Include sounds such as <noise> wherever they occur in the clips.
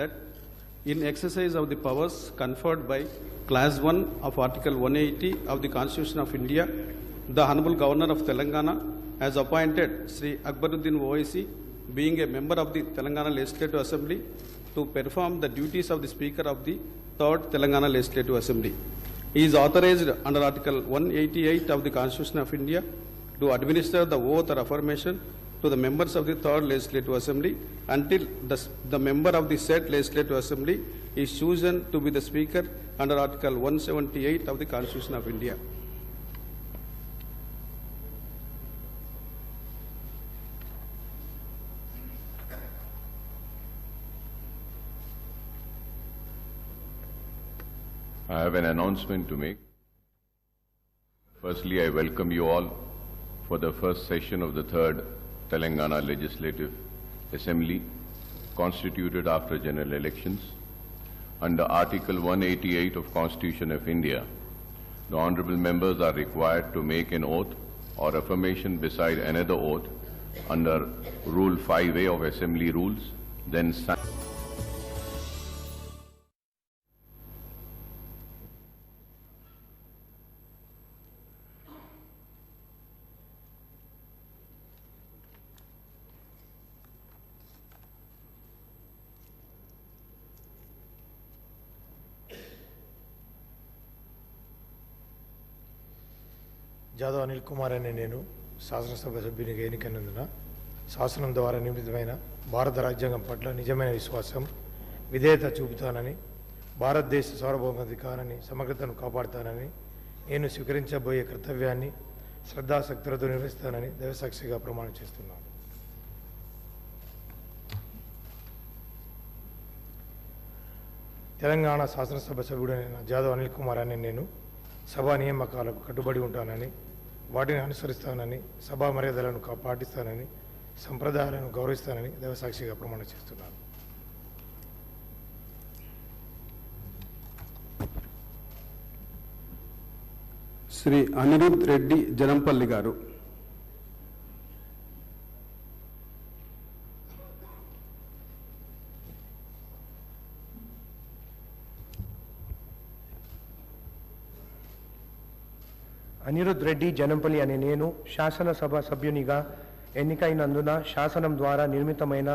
that in exercise of the powers conferred by Class 1 of Article 180 of the Constitution of India, the Honorable Governor of Telangana has appointed Sri Akbaruddin OIC, being a member of the Telangana Legislative Assembly, to perform the duties of the Speaker of the Third Telangana Legislative Assembly. He is authorized under Article 188 of the Constitution of India to administer the oath or affirmation to the members of the Third Legislative Assembly until the, the member of the said Legislative Assembly is chosen to be the Speaker under Article 178 of the Constitution of India. I have an announcement to make. Firstly, I welcome you all for the first session of the third Telangana Legislative Assembly constituted after general elections. Under Article 188 of Constitution of India, the honorable members are required to make an oath or affirmation beside another oath under Rule 5A of Assembly Rules, then sign. Jadhav Anil Kumar అనే నేను శాసనసభ సభ్యునిగా ఎన్నికైనందున శాసనం ద్వారా నియమితమైన భారత రాజ్యాంగం పట్ల నిజమైన విశ్వాసం విధేయత చూపుతానని భారతదేశ సార్వభౌమాధికారాన్ని సమగ్రతను కాపాడుతానని నేను స్వీకరించబోయే కర్తవ్యాన్ని శ్రద్ధాశక్తులతో నిర్వహిస్తానని దైవసాక్షిగా ప్రమాణం చేస్తున్నాను. తెలంగాణ శాసనసభ సభ్యుడైన జాదవ్ అనిల్ కుమార్ అనే నేను సభా నియామకాలకు కట్టుబడి ఉంటానని వాటిని అనుసరిస్తానని సభా మర్యాదలను పాటిస్తానని సంప్రదాయాలను గౌరవిస్తానని దైవసాక్షిగా ప్రమాణం చేస్తున్నాను. శ్రీ అనిరుద్ రెడ్డి జనంపల్లి గారు. అనిరుద్ రెడ్డి జనంపల్లి అనే నేను శాసనసభ సభ్యునిగా ఎన్నికైనందున శాసనం ద్వారా నిర్మితమైన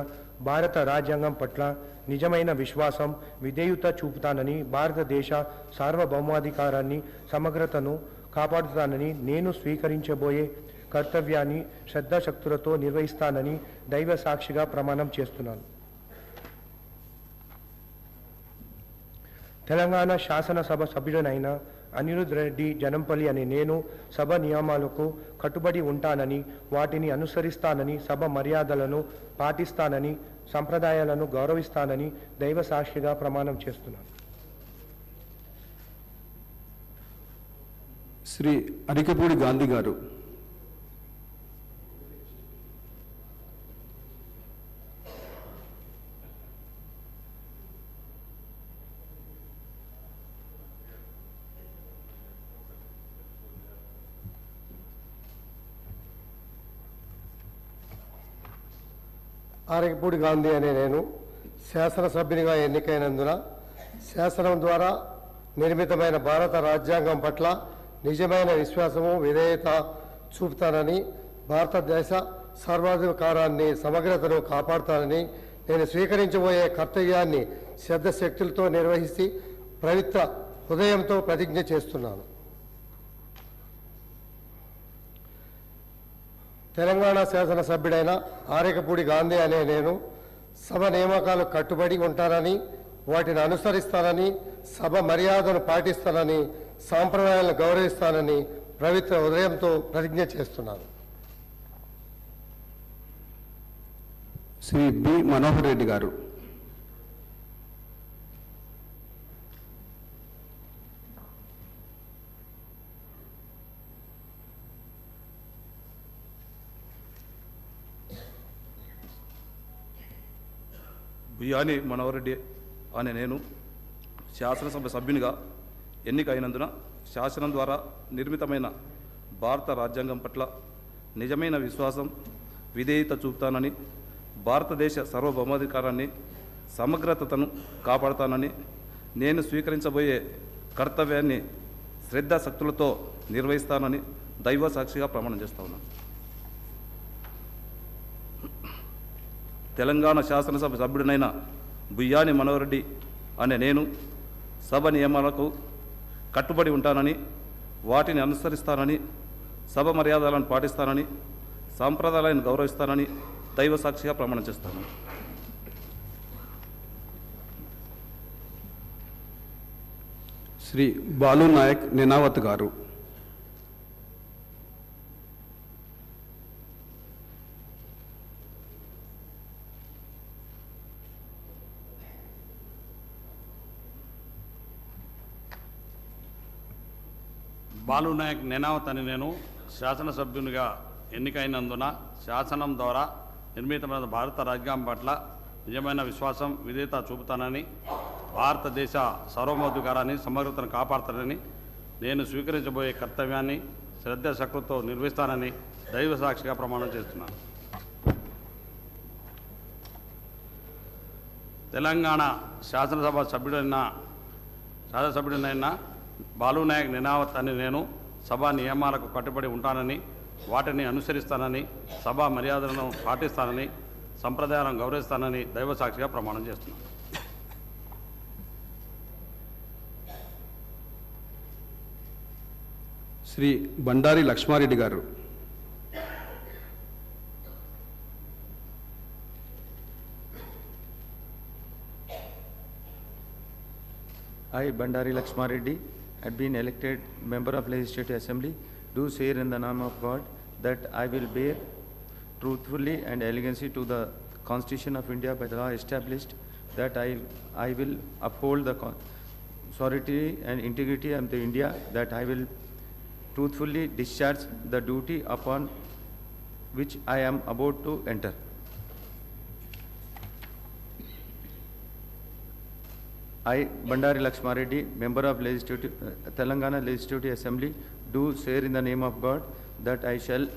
భారత రాజ్యాంగం పట్ల నిజమైన విశ్వాసం విధేయుత చూపుతానని భారతదేశ సార్వభౌమాధికారాన్ని సమగ్రతను కాపాడుతానని నేను స్వీకరించబోయే కర్తవ్యాన్ని శ్రద్ధాశక్తులతో నిర్వహిస్తానని దైవ సాక్షిగా ప్రమాణం చేస్తున్నాను. తెలంగాణ శాసనసభ సభ్యుడనైన అనిరుద్ రెడ్డి జనంపల్లి అనే నేను సభ నియమాలకు కట్టుబడి ఉంటానని వాటిని అనుసరిస్తానని సభ మర్యాదలను పాటిస్తానని సంప్రదాయాలను గౌరవిస్తానని దైవ సాక్షిగా ప్రమాణం చేస్తున్నాను. శ్రీ అరికపూడి గాంధీ గారు ఆరకపూడి గాంధీ అనే నేను శాసనసభ్యునిగా ఎన్నికైనందున శాసనం ద్వారా నిర్మితమైన భారత రాజ్యాంగం పట్ల నిజమైన విశ్వాసము విధేయత చూపుతానని భారతదేశ సర్వాధికారాన్ని సమగ్రతను కాపాడుతానని నేను స్వీకరించబోయే కర్తవ్యాన్ని శ్రద్ధశక్తులతో నిర్వహిస్తూ ప్రవిత్ర హృదయంతో ప్రతిజ్ఞ చేస్తున్నాను. తెలంగాణ శాసనసభ్యుడైన ఆరేకపూడి గాంధీ అనే నేను సభ నియామకాలు కట్టుబడి ఉంటానని వాటిని అనుసరిస్తానని సభ మర్యాదను పాటిస్తానని సాంప్రదాయాలను గౌరవిస్తానని పవిత్ర ఉదయంతో ప్రతిజ్ఞ చేస్తున్నాను. శ్రీ బి. మనోహర్ రెడ్డి గారు. బియాని మనోహరెడ్డి అనే నేను శాసనసభ సభ్యునిగా ఎన్నికైనందున శాసనం ద్వారా నిర్మితమైన భారత రాజ్యాంగం పట్ల నిజమైన విశ్వాసం విధేయత చూపుతానని భారతదేశ సార్వభౌమాధికారాన్ని సమగ్రతను కాపాడుతానని నేను స్వీకరించబోయే కర్తవ్యాన్ని శ్రద్ధాశక్తులతో నిర్వహిస్తానని దైవ సాక్షిగా ప్రమాణం చేస్తా ఉన్నాను. తెలంగాణ శాసనసభ సభ్యుడినైన బుయ్యాని మనోహరెడ్డి అనే నేను సభ నియమాలకు కట్టుబడి ఉంటానని వాటిని అనుసరిస్తానని సభ మర్యాదలను పాటిస్తానని సాంప్రదాయాలను గౌరవిస్తానని దైవ సాక్షిగా ప్రమాణం చేస్తాను. శ్రీ బాలు నాయక్ నినావత్ గారు. బాలు నాయక్ నెనావత్ అని నేను శాసనసభ్యునిగా ఎన్నికైనందున శాసనం ద్వారా నిర్మితమైన భారత రాజ్యాంగం పట్ల నిజమైన విశ్వాసం విధేయత చూపుతానని భారతదేశ సార్వభౌమాధికారాన్ని సమగ్రతను కాపాడుతానని నేను స్వీకరించబోయే కర్తవ్యాన్ని శ్రద్ధాశక్తితో నిర్వహిస్తానని దైవ సాక్షిగా ప్రమాణం చేస్తున్నాను. తెలంగాణ శాసనసభ సభ్యుడైన శాసనసభ్యుడినైన బాలు నాయక్ నినావత్ అని నేను సభా నియమాలకు కట్టుబడి ఉంటానని వాటిని అనుసరిస్తానని సభా మర్యాదలను పాటిస్తానని సంప్రదాయాలను గౌరవిస్తానని దైవ సాక్షిగా ప్రమాణం చేస్తున్నాను. శ్రీ బండారి లక్ష్మారెడ్డి గారు. I, Bandari Lakshmareddy, had been elected member of Legislative Assembly, do swear in the name of God that I will bear truthfully and allegiance to the Constitution of India by the law established, that I, I will uphold the sovereignty and integrity of the India, that I will truthfully discharge the duty upon which I am about to enter. I, Bandari Lakshmareddy, member of Legislative, uh, Telangana Legislative Assembly, do swear in the name of God that I shall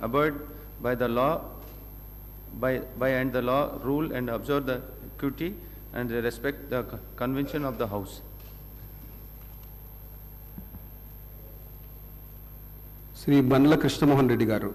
abide by the law, by, by and the law, rule and observe the equity and respect the convention of the House. Sri Banla Krishnamohan Reddy Garu.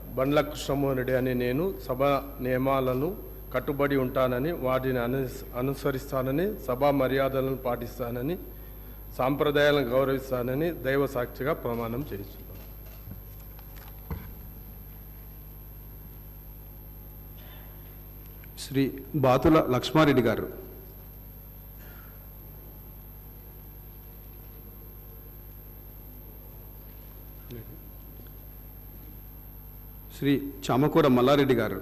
బండ్ల కృష్ణమోహన్ రెడ్డి అనే నేను సభ నియమాలను కట్టుబడి ఉంటానని వాటిని అను అనుసరిస్తానని సభా మర్యాదలను పాటిస్తానని సాంప్రదాయాలను గౌరవిస్తానని దైవ సాక్షిగా ప్రమాణం చేస్తున్నాను శ్రీ బాతుల లక్ష్మారెడ్డి గారు. శ్రీ చామకూర మల్లారెడ్డి గారు.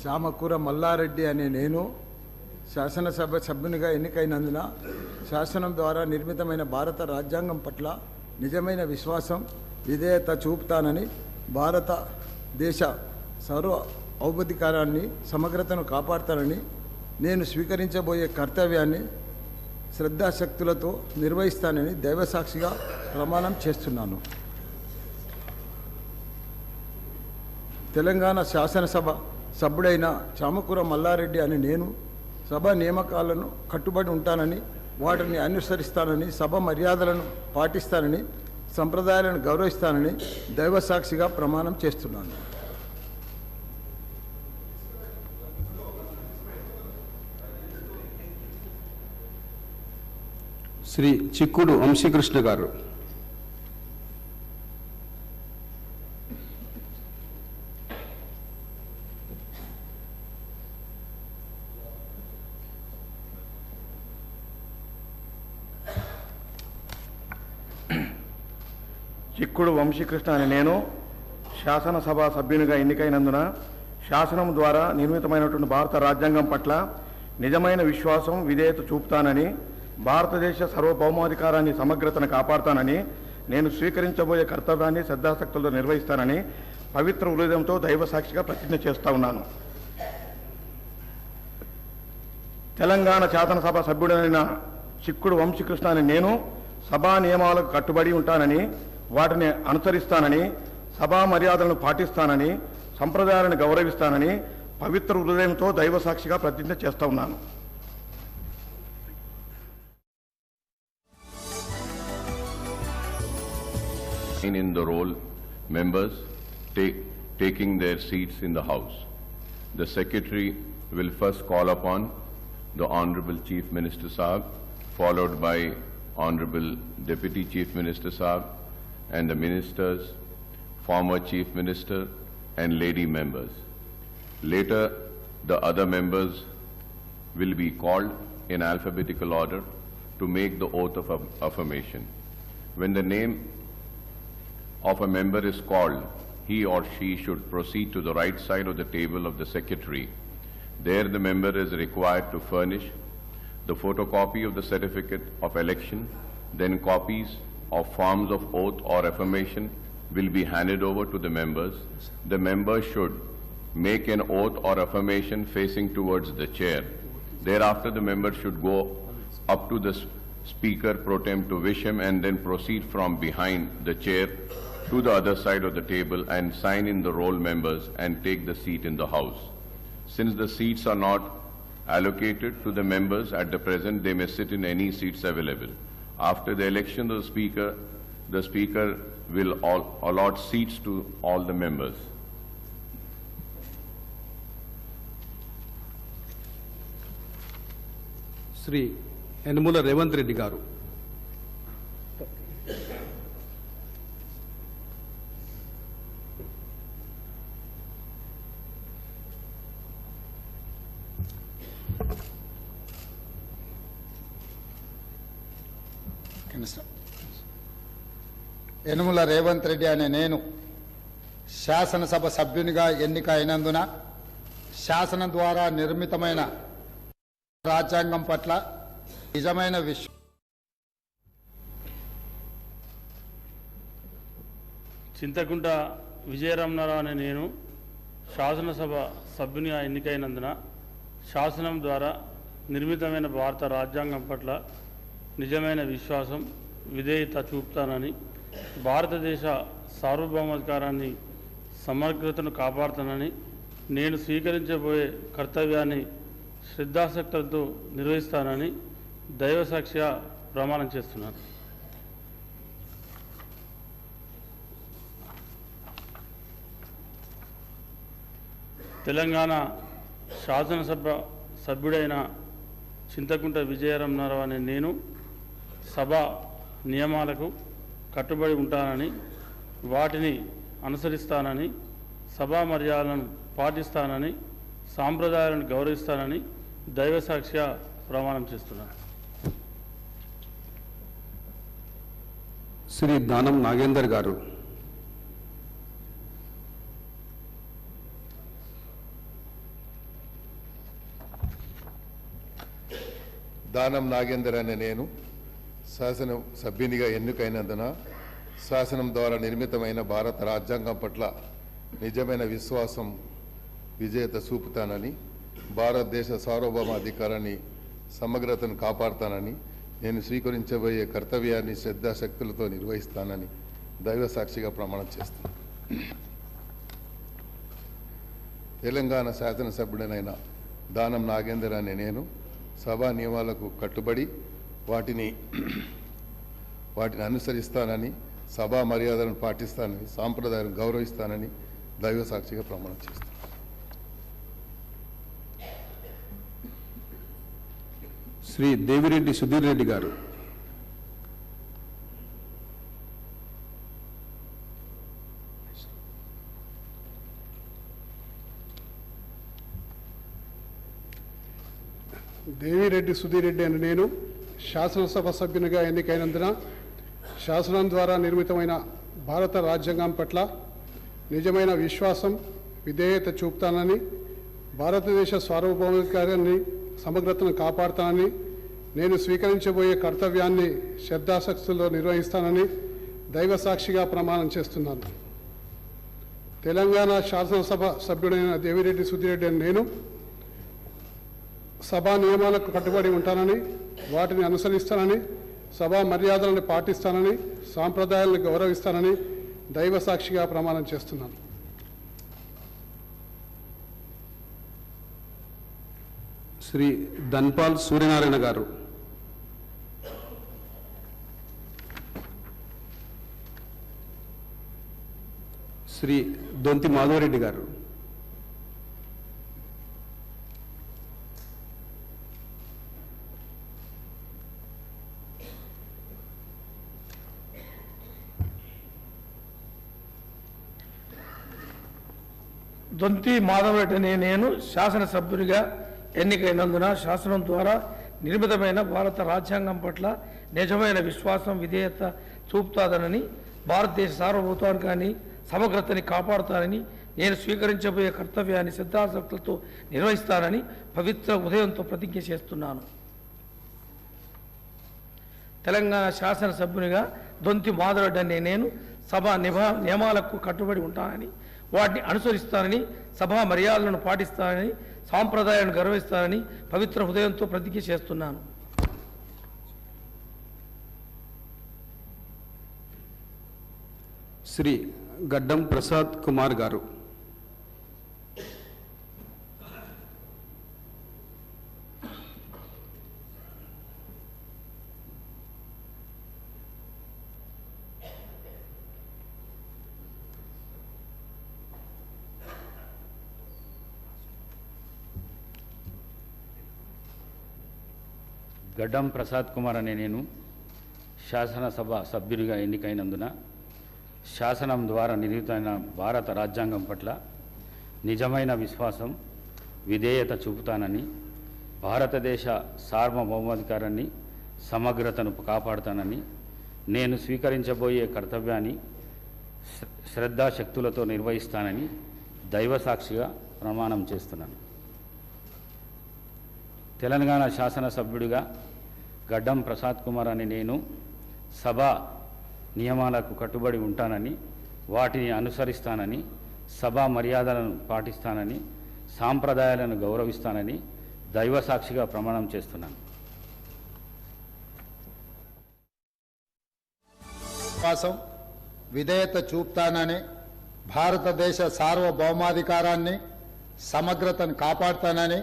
చామకూర మల్లారెడ్డి అనే నేను శాసనసభ సభ్యునిగా ఎన్నికైనందున శాసనం ద్వారా నిర్మితమైన భారత రాజ్యాంగం పట్ల నిజమైన విశ్వాసం విధేయత చూపుతానని భారత దేశ సర్వ ఔపధికారాన్ని సమగ్రతను కాపాడతానని నేను స్వీకరించబోయే కర్తవ్యాన్ని శ్రద్ధాశక్తులతో నిర్వహిస్తానని దైవసాక్షిగా ప్రమాణం చేస్తున్నాను. తెలంగాణ శాసనసభ సభ్యుడైన చామకూర మల్లారెడ్డి అని నేను సభ నియామకాలను కట్టుబడి ఉంటానని వాటిని అనుసరిస్తానని సభ మర్యాదలను పాటిస్తానని సంప్రదాయాలను గౌరవిస్తానని దైవసాక్షిగా ప్రమాణం చేస్తున్నాను. శ్రీ చిక్కుడు వంశీకృష్ణ గారు. చిక్కుడు వంశీకృష్ణ అని నేను శాసనసభ సభ్యునిగా ఎన్నికైనందున శాసనం ద్వారా నిర్మితమైనటువంటి భారత రాజ్యాంగం పట్ల నిజమైన విశ్వాసం విధేయత చూపుతానని భారతదేశ సార్వభౌమాధికారాన్ని సమగ్రతను కాపాడుతానని నేను స్వీకరించబోయే కర్తవ్యాన్ని శ్రద్ధాసక్తులతో నిర్వహిస్తానని పవిత్ర హృదయంతో దైవ సాక్షిగా ప్రతిజ్ఞ చేస్తూ ఉన్నాను. తెలంగాణ శాసనసభ సభ్యుడైన చిక్కుడు వంశీకృష్ణ అని నేను సభా నియమాలకు కట్టుబడి ఉంటానని వాటిని అనుసరిస్తానని సభా మర్యాదలను పాటిస్తానని సంప్రదాయాలను గౌరవిస్తానని పవిత్ర హృదయంతో దైవ సాక్షిగా ప్రతిజ్ఞ చేస్తా ఉన్నాను in the roll, members take, taking their seats in the House. The Secretary will first call upon the Honorable Chief Minister Saab, followed by Honorable Deputy Chief Minister Saab, and the Ministers, former Chief Minister, and lady members. Later, the other members will be called in alphabetical order to make the oath of affirmation. When the name of a member is called, he or she should proceed to the right side of the table of the secretary. There the member is required to furnish the photocopy of the certificate of election, then copies of forms of oath or affirmation will be handed over to the members. The member should make an oath or affirmation facing towards the chair. Thereafter, the member should go up to the speaker pro tem to wish him and then proceed from behind the chair to the other side of the table and sign in the roll members and take the seat in the house. Since the seats are not allocated to the members at the present, they may sit in any seats available. After the election of the Speaker, the Speaker will all, allot seats to all the members. Sri Enmula Revanth Reddy గారు యనుమల రేవంత్ రెడ్డి అనే నేను శాసనసభ సభ్యునిగా ఎన్నిక అయినందున శాసనం ద్వారా నిర్మితమైన రాజ్యాంగం పట్ల నిజమైన విశ్వ చింతకుంట విజయరామనారావు అనే నేను శాసనసభ సభ్యునిగా ఎన్నికైనందున శాసనం ద్వారా నిర్మితమైన భారత రాజ్యాంగం పట్ల నిజమైన విశ్వాసం విధేయత చూపుతానని భారతదేశ సార్వభౌమాధికారాన్ని సమగ్రతను కాపాడుతానని నేను స్వీకరించబోయే కర్తవ్యాన్ని శ్రద్ధాసక్తులతో నిర్వహిస్తానని దైవసాక్షిగా ప్రమాణం చేస్తున్నాను. తెలంగాణ శాసనసభ సభ్యుడైన చింతకుంట విజయరమణారావు అనే నేను సభ నియమాలకు కట్టుబడి ఉంటానని వాటిని అనుసరిస్తానని సభా మర్యాదలను పాటిస్తానని సాంప్రదాయాలను గౌరవిస్తానని దైవసాక్షిగా ప్రమాణం చేస్తున్నాను శ్రీ దానం నాగేందర్ గారు. దానం నాగేందర్ అనే నేను శాసన సభ్యునిగా ఎన్నికైనందున శాసనం ద్వారా నిర్మితమైన భారత రాజ్యాంగం పట్ల నిజమైన విశ్వాసం విజేత చూపుతానని భారతదేశ సార్వభౌమాధికారాన్ని సమగ్రతను కాపాడుతానని నేను స్వీకరించబోయే కర్తవ్యాన్ని శ్రద్ధాశక్తులతో నిర్వహిస్తానని దైవ సాక్షిగా ప్రమాణం చేస్తాను. తెలంగాణ శాసనసభ్యుడనైన దానం నాగేందర్ అనే నేను సభా నియమాలకు కట్టుబడి వాటిని వాటిని అనుసరిస్తానని సభా మర్యాదలను పాటిస్తానని సాంప్రదాయం గౌరవిస్తానని దైవ సాక్షిగా ప్రమాణం చేస్తాను. శ్రీ దేవిరెడ్డి సుధీర్ రెడ్డి గారు. దేవిరెడ్డి సుధీర్ రెడ్డి అని నేను శాసనసభ సభ్యునిగా ఎన్నికైనందున శాసనం ద్వారా నిర్మితమైన భారత రాజ్యాంగం పట్ల నిజమైన విశ్వాసం విధేయత చూపుతానని భారతదేశ సార్వభౌమికాన్ని సమగ్రతను కాపాడుతానని నేను స్వీకరించబోయే కర్తవ్యాన్ని శ్రద్ధాశక్తుల్లో నిర్వహిస్తానని దైవ సాక్షిగా ప్రమాణం చేస్తున్నాను. తెలంగాణ శాసనసభ సభ్యుడైన దేవిరెడ్డి సుధీరెడ్డి అని నేను సభా నియమాలకు కట్టుబడి ఉంటానని వాటిని అనుసరిస్తానని సభా మర్యాదలను పాటిస్తానని సాంప్రదాయాలను గౌరవిస్తానని దైవ సాక్షిగా ప్రమాణం చేస్తున్నాను. శ్రీ ధన్పాల్ సూర్యనారాయణ గారు. శ్రీ దొంతి మాధవరెడ్డి గారు. దొంతి మాధవరెడ్డిని నేను శాసనసభ్యునిగా ఎన్నికైనందున శాసనం ద్వారా నిర్మితమైన భారత రాజ్యాంగం పట్ల నిజమైన విశ్వాసం విధేయత చూపుతాదనని భారతదేశ సార్వభౌతానికాన్ని సమగ్రతని కాపాడుతానని నేను స్వీకరించబోయే కర్తవ్యాన్ని సిద్ధాసక్తులతో నిర్వహిస్తానని పవిత్ర ఉదయంతో ప్రతిజ్ఞ చేస్తున్నాను. తెలంగాణ శాసనసభ్యునిగా దొంతి మాధవరెడ్డి నేను సభ నిభా నియమాలకు కట్టుబడి ఉంటానని వాటిని అనుసరిస్తానని సభా మర్యాదలను పాటిస్తానని సాంప్రదాయాలను గౌరవిస్తానని పవిత్ర హృదయంతో ప్రతిజ్ఞ చేస్తున్నాను. శ్రీ గడ్డం ప్రసాద్ కుమార్ గారు. గడ్డం ప్రసాద్ కుమార్ అనే నేను శాసనసభ సభ్యునిగా ఎన్నికైనందున శాసనం ద్వారా నిర్మితమైన భారత రాజ్యాంగం పట్ల నిజమైన విశ్వాసం విధేయత చూపుతానని భారతదేశ సార్వభౌమాధికారాన్ని సమగ్రతను కాపాడుతానని నేను స్వీకరించబోయే కర్తవ్యాన్ని శ్ర- శ్రద్ధాశక్తులతో నిర్వహిస్తానని దైవసాక్షిగా ప్రమాణం చేస్తున్నాను. తెలంగాణ శాసనసభ్యుడిగా గడ్డం ప్రసాద్ కుమార్ అని నేను సభ నియమాలకు కట్టుబడి ఉంటానని వాటిని అనుసరిస్తానని సభా మర్యాదలను పాటిస్తానని సాంప్రదాయాలను గౌరవిస్తానని దైవసాక్షిగా ప్రమాణం చేస్తున్నాను. విశ్వాసం విధేయత చూపుతానని భారతదేశ సార్వభౌమాధికారాన్ని సమగ్రతను కాపాడుతానని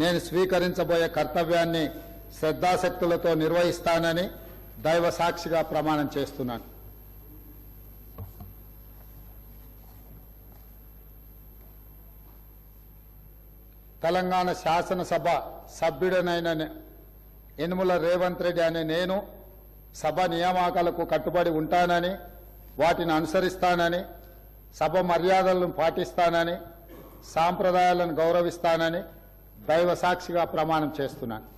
నేను స్వీకరించబోయే కర్తవ్యాన్ని శ్రద్ధాశక్తులతో నిర్వహిస్తానని దైవ సాక్షిగా ప్రమాణం చేస్తున్నాను. తెలంగాణ శాసనసభ సభ్యుడనైన నే- యనుమల రేవంత్ రెడ్డి అనే నేను సభ నియామకాలకు కట్టుబడి ఉంటానని వాటిని అనుసరిస్తానని సభ మర్యాదలను పాటిస్తానని సాంప్రదాయాలను గౌరవిస్తానని దైవ సాక్షిగా ప్రమాణం చేస్తున్నాను.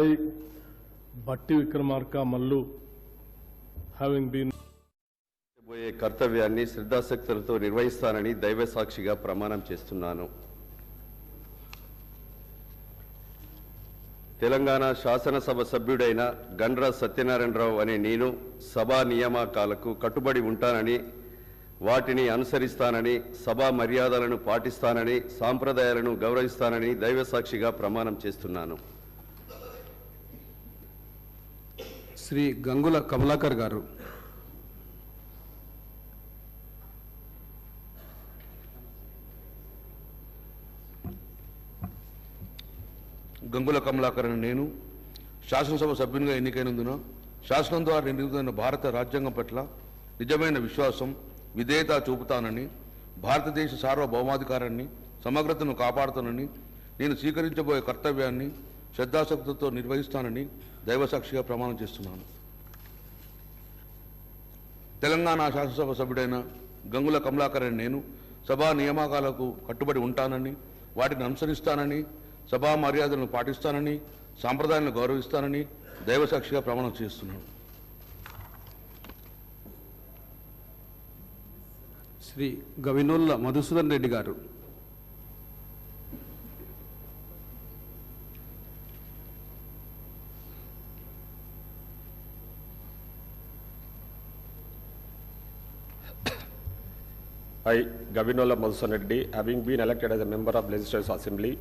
I, Bhatti Vikramarka Mallu, having been పోయే కర్తవ్యాన్ని శ్రద్ధాశక్తులతో నిర్వహిస్తానని దైవ సాక్షిగా ప్రమాణం చేస్తున్నాను. తెలంగాణ శాసనసభ సభ్యుడైన గండ్ర సత్యనారాయణరావు అనే నేను సభా నియామకాలకు కట్టుబడి ఉంటానని వాటిని అనుసరిస్తానని సభా మర్యాదలను పాటిస్తానని సాంప్రదాయాలను గౌరవిస్తానని దైవసాక్షిగా ప్రమాణం చేస్తున్నాను. శ్రీ గంగుల కమలాకర్ గారు. గంగుల కమలాకర్ అని నేను శాసనసభ సభ్యునిగా ఎన్నికైనందున శాసనం ద్వారా నిర్మితమైన భారత రాజ్యాంగం పట్ల నిజమైన విశ్వాసం విధేయత చూపుతానని భారతదేశ సార్వభౌమాధికారాన్ని సమగ్రతను కాపాడుతానని నేను స్వీకరించబోయే కర్తవ్యాన్ని శ్రద్ధాశక్తితో నిర్వహిస్తానని దైవసాక్షిగా ప్రమాణం చేస్తున్నాను. తెలంగాణ శాసనసభ సభ్యుడైన గంగుల కమలాకర్ నేను సభా నియామకాలకు కట్టుబడి ఉంటానని వాటిని అనుసరిస్తానని సభా మర్యాదలను పాటిస్తానని సాంప్రదాయాలను గౌరవిస్తానని దైవసాక్షిగా ప్రమాణం చేస్తున్నాను. శ్రీ గవినోళ్ళ మధుసూదన్ రెడ్డి గారు. I, Gavinola Madhusan Reddy, having been elected as a member of Legislative Assembly,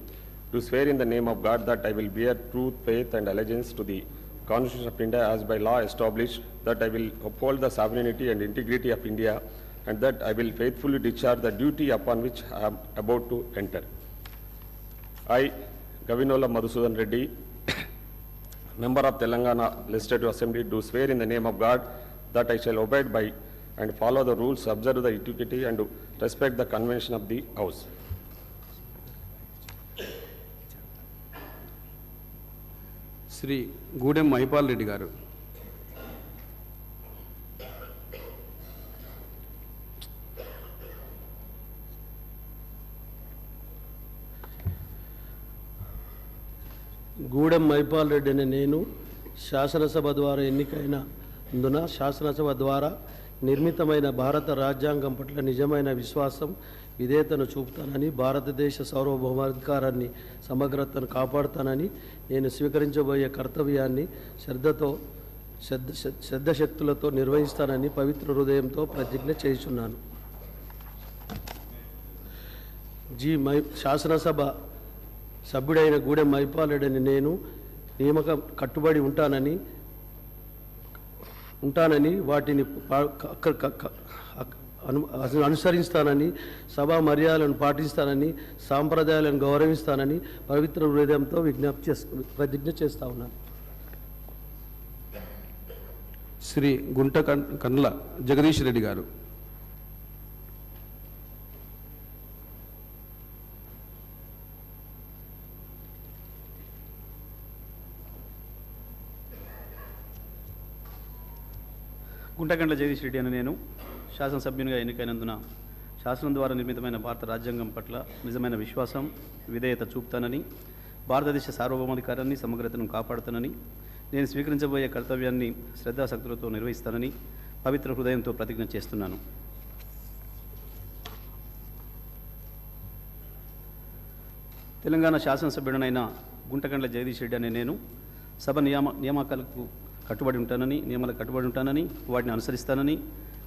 do swear in the name of God that I will bear true faith and allegiance to the Constitution of India as by law established, that I will uphold the sovereignty and integrity of India, and that I will faithfully discharge the duty upon which I am about to enter. I, Gavinola Madhusudan Reddy, <coughs> member of Telangana Legislative Assembly, do swear in the name of God that I shall abide by and follow the rules, observe the etiquette, and respect the convention of the House. Shri Gudem Mahipal Reddy గారు గూడెం మైపాల్ రెడ్డి అనే నేను శాసనసభ ద్వారా ఎన్నికైన అందున శాసనసభ ద్వారా నిర్మితమైన భారత రాజ్యాంగం పట్ల నిజమైన విశ్వాసం విధేయతను చూపుతానని భారతదేశ సార్వభౌమాధికారాన్ని సమగ్రతను కాపాడుతానని నేను స్వీకరించబోయే కర్తవ్యాన్ని శ్రద్ధతో శ్రద్ధ శ్రద్ధశక్తులతో నిర్వహిస్తానని పవిత్ర హృదయంతో ప్రతిజ్ఞ చేస్తున్నాను జీ. మై శాసనసభ సభ్యుడైన గూడెం మైపాలెడని నేను నియమక కట్టుబడి ఉంటానని ఉంటానని వాటిని అను అనుసరిస్తానని సభా మర్యాదలను పాటిస్తానని సాంప్రదాయాలను గౌరవిస్తానని పవిత్ర హృదయంతో విజ్ఞప్తి చేస్ ప్రతిజ్ఞ చేస్తా ఉన్నాను. శ్రీ గుంట కన్- కండ్ల జగదీష్ రెడ్డి గారు. గుంటగండ్ల జగదీష్ రెడ్డి అని నేను శాసనసభ్యునిగా ఎన్నికైనందున శాసనం ద్వారా నిర్మితమైన భారత రాజ్యాంగం పట్ల నిజమైన విశ్వాసం విధేయత చూపుతానని భారతదేశ సార్వభౌమాధికారాన్ని సమగ్రతను కాపాడుతానని నేను స్వీకరించబోయే కర్తవ్యాన్ని శ్రద్ధాశక్తులతో నిర్వహిస్తానని పవిత్ర హృదయంతో ప్రతిజ్ఞ చేస్తున్నాను. తెలంగాణ శాసనసభ్యుడనైన గుంటకండ్ల జగదీష్ రెడ్డి అనే నేను సభ నియామ నియామకాలకు కట్టుబడి ఉంటానని నియమాలకు కట్టుబడి ఉంటానని వాటిని అనుసరిస్తానని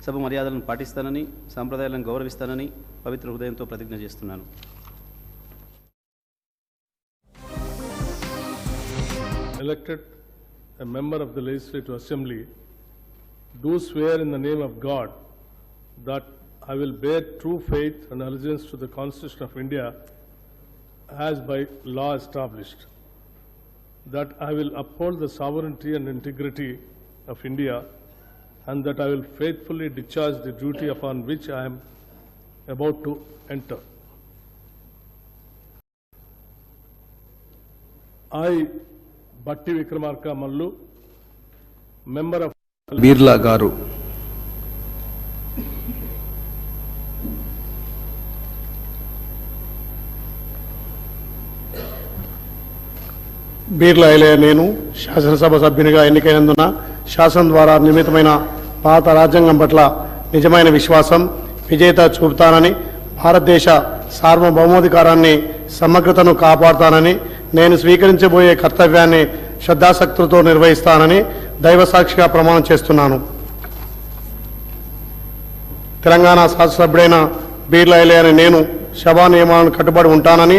సభ మర్యాదలను పాటిస్తానని సాంప్రదాయాలను గౌరవిస్తానని పవిత్ర హృదయంతో ప్రతిజ్ఞ చేస్తున్నాను elected a member of the Legislative Assembly, do swear in the name of God that I will bear true faith and allegiance to the Constitution of India as by law established, that I will uphold the sovereignty and integrity of India and that I will faithfully discharge the duty upon which I am about to enter. I, Bhatti Vikramarka Mallu, member of Birla Garu. Birla ఎలయ నేను శాసనసభ సభ్యునిగా ఎన్నికైనందున శాసనం ద్వారా నిర్మితమైన భారత రాజ్యాంగం పట్ల నిజమైన విశ్వాసం విజేత చూపుతానని భారతదేశ సార్వభౌమాధికారాన్ని సమగ్రతను కాపాడుతానని నేను స్వీకరించబోయే కర్తవ్యాన్ని శ్రద్ధాశక్తులతో నిర్వహిస్తానని దైవసాక్షిగా ప్రమాణం చేస్తున్నాను. తెలంగాణ శాసనసభ్యుడైన బీర్లా ఎలే అనే నేను సభా నియమాలను కట్టుబడి ఉంటానని